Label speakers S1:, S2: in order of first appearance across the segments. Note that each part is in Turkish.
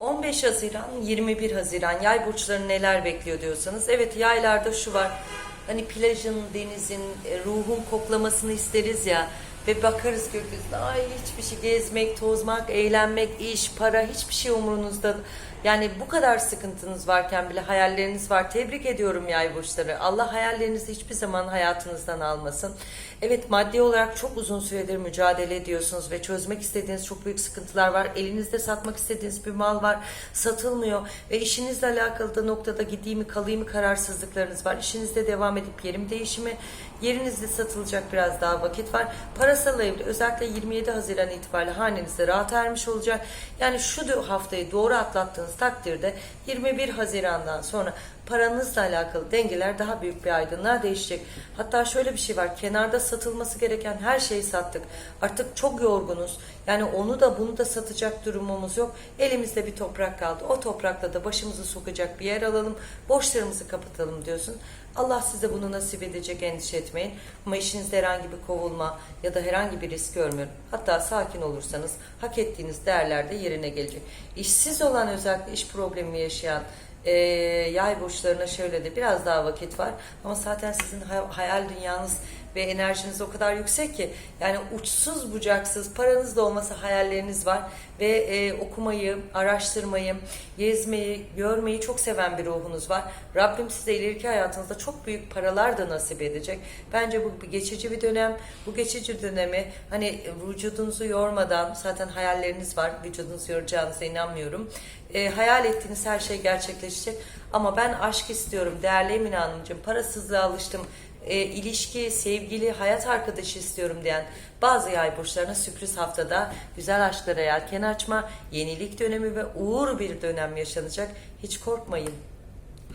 S1: 15 Haziran, 21 Haziran yay burçları neler bekliyor diyorsanız. Evet yaylarda şu var. Hani plajın, denizin, e, ruhun koklamasını isteriz ya. Ve bakarız gökyüzüne ay hiçbir şey gezmek, tozmak, eğlenmek, iş, para hiçbir şey umurunuzda. Yani bu kadar sıkıntınız varken bile hayalleriniz var. Tebrik ediyorum yay burçları. Allah hayallerinizi hiçbir zaman hayatınızdan almasın. Evet maddi olarak çok uzun süredir mücadele ediyorsunuz ve çözmek istediğiniz çok büyük sıkıntılar var. Elinizde satmak istediğiniz bir mal var. Satılmıyor ve işinizle alakalı da noktada gideyim mi kalayım mı kararsızlıklarınız var. İşinizde devam edip yerim değişimi Yerinizde satılacak biraz daha vakit var. Parasal evde özellikle 27 Haziran itibariyle hanenizde rahat ermiş olacak. Yani şu haftayı doğru atlattığınız takdirde 21 Haziran'dan sonra paranızla alakalı dengeler daha büyük bir aydınlığa değişecek. Hatta şöyle bir şey var. Kenarda satılması gereken her şeyi sattık. Artık çok yorgunuz. Yani onu da bunu da satacak durumumuz yok. Elimizde bir toprak kaldı. O toprakla da başımızı sokacak bir yer alalım. Borçlarımızı kapatalım diyorsun. Allah size bunu nasip edecek endişe etmeyin. Ama işinizde herhangi bir kovulma ya da herhangi bir risk görmüyorum. Hatta sakin olursanız hak ettiğiniz değerler de yerine gelecek. İşsiz olan özellikle iş problemi yaşayan e, yay burçlarına şöyle de biraz daha vakit var. Ama zaten sizin hay- hayal dünyanız ve enerjiniz o kadar yüksek ki yani uçsuz bucaksız paranız da olmasa hayalleriniz var ve e, okumayı, araştırmayı, gezmeyi, görmeyi çok seven bir ruhunuz var. Rabbim size ileriki hayatınızda çok büyük paralar da nasip edecek. Bence bu bir geçici bir dönem. Bu geçici dönemi hani vücudunuzu yormadan zaten hayalleriniz var. Vücudunuzu yoracağınıza inanmıyorum. E, hayal ettiğiniz her şey gerçekleşecek. Ama ben aşk istiyorum değerli Emine Hanımcığım. Parasızlığa alıştım e, ilişki, sevgili, hayat arkadaşı istiyorum diyen bazı yay burçlarına sürpriz haftada güzel aşklara yelken açma, yenilik dönemi ve uğur bir dönem yaşanacak. Hiç korkmayın.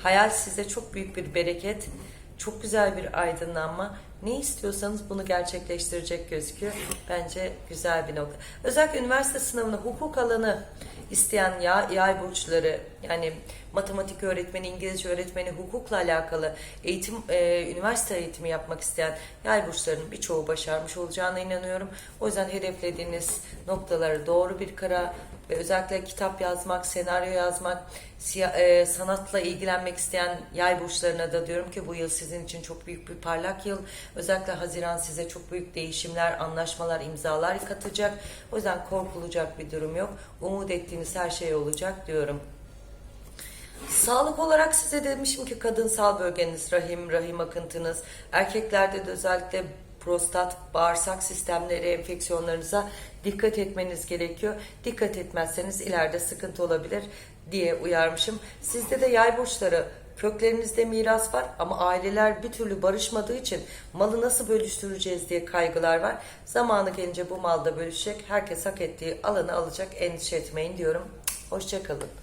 S1: Hayal size çok büyük bir bereket, çok güzel bir aydınlanma. Ne istiyorsanız bunu gerçekleştirecek gözüküyor. Bence güzel bir nokta. Özellikle üniversite sınavını, hukuk alanı isteyen yay, yay burçları yani matematik öğretmeni, İngilizce öğretmeni, hukukla alakalı eğitim, e, üniversite eğitimi yapmak isteyen yay burçlarının birçoğu başarmış olacağına inanıyorum. O yüzden hedeflediğiniz noktaları doğru bir kara ve özellikle kitap yazmak, senaryo yazmak, e, sanatla ilgilenmek isteyen yay burçlarına da diyorum ki bu yıl sizin için çok büyük bir parlak yıl. Özellikle Haziran size çok büyük değişimler, anlaşmalar, imzalar katacak. O yüzden korkulacak bir durum yok. Umut ettiğiniz her şey olacak diyorum. Sağlık olarak size demişim ki kadınsal bölgeniz, rahim, rahim akıntınız, erkeklerde de özellikle prostat, bağırsak sistemleri enfeksiyonlarınıza dikkat etmeniz gerekiyor. Dikkat etmezseniz ileride sıkıntı olabilir diye uyarmışım. Sizde de yay burçları köklerinizde miras var ama aileler bir türlü barışmadığı için malı nasıl bölüştüreceğiz diye kaygılar var. Zamanı gelince bu malda bölüşecek. Herkes hak ettiği alanı alacak. Endişe etmeyin diyorum. Hoşçakalın.